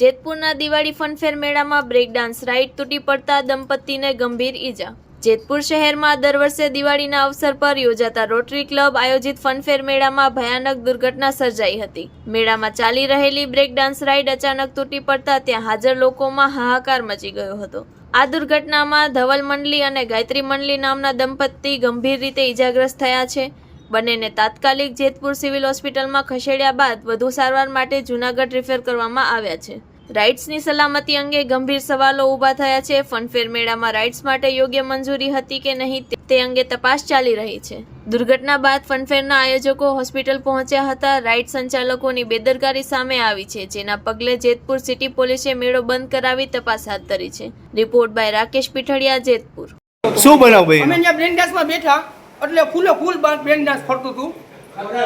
જેતપુરના Diwali funfair મેળામાં break dance ride તૂટી પડતા દંપતીને ગંભીર ઈજા. જેતપુર શહેરમાં દર વર્ષે દિવાળીના અવસર પર યોજાતા રોટરી ક્લબ આયોજિત ફનફેર મેળામાં ભયાનક દુર્ઘટના સર્જાઈ હતી. મેળામાં ચાલી રહેલી બ્રેકડાન્સ રાઇડ અચાનક તૂટી પડતા ત્યાં હાજર લોકોમાં હાહાકાર મચી ગયો હતો. આ દુર્ઘટનામાં ધવલ મંડલી અને ગાયત્રી મંડલી નામના દંપતી ગંભીર રીતે ઈજાગ્રસ્ત થયા છે. બંનેને તાત્કાલિક જેતપુર સિવિલ હોસ્પિટલમાં ખસેડ્યા બાદ વધુ સારવાર માટે જૂનાગઢ રિફેર કરવામાં આવ્યા છે. રાઇડ્સની સલામતી અંગે ગંભીર સવાલો ઊભા થયા છે. ફનફેર મેળામાં રાઇડ્સ માટે યોગ્ય મંજૂરી હતી કે નહીં તે- અંગે તપાસ ચાલી રહી છે. દુર્ઘટના બાદ ફનફેરના આયોજકો હોસ્પિટલ પહોંચ્યા હતા. રાઇડ સંચાલકોની બેદરકારી સામે આવી છે જેના પગલે જેતપુર સિટી પોલીસે મેળો બંધ કરાવી તપાસ હાથ ધરી છે. Report by Rakesh Pithadiya Jetpur. શું બનાવ ભાઈ અમે બ્રેન ડાન્સમાં બેઠા. એટલે ફૂલે ફૂલ બેન ડાન્સ ફરતું હતું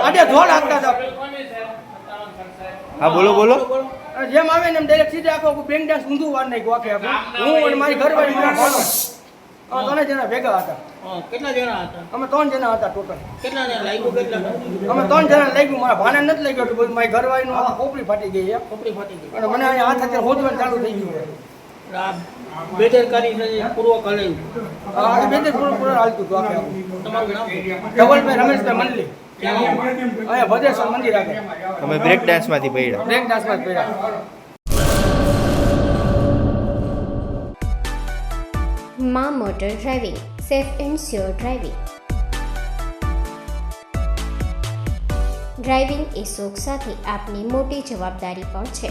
આજે ધોળ આપતા હતા હા બોલો બોલો. જેમ આવે ને એમ ડાયરેક્ટ સીધે આખો બ્રેન ડાન્સ ઊંધું વાર નાખ્યું આખે આખું હું અને મારી ઘરવાળી મારા ભાણો. અમે ત્રણે જણા ભેગા હતા. કેટલા જણા હતા? અમે ત્રણ જણા હતા ટોટલ કેટલા જણા લાગ્યું કેટલા? અમે ત્રણ જણા લાગ્યું. મારા ભાને નથી લાગ્યું મારી ઘરવાળીનું ખોપડી ફાટી ગઈ ખોપડી ફાટી ગઈ. અને મને હાથ અત્યારે હોદવાનું ચાલુ થઈ ગયું બેદરકારી પૂર્વક હલાવ્યું આ આખે બે ત્રણ પૂરું પૂરું હાલતું હતું આખે તમારું નામ? ધવલભાઈ રમેશભાઈ મંડલી. અહીંયા ભદ્રેશ્વર મંદિર આગળ. તમે બ્રેક ડાન્સમાંથી પડ્યા. બ્રેક ડાન્સમાંથી પડ્યા. મા motor driving safe and sure driving driving એ શોખ સાથે આપની મોટી જવાબદારી પણ છે.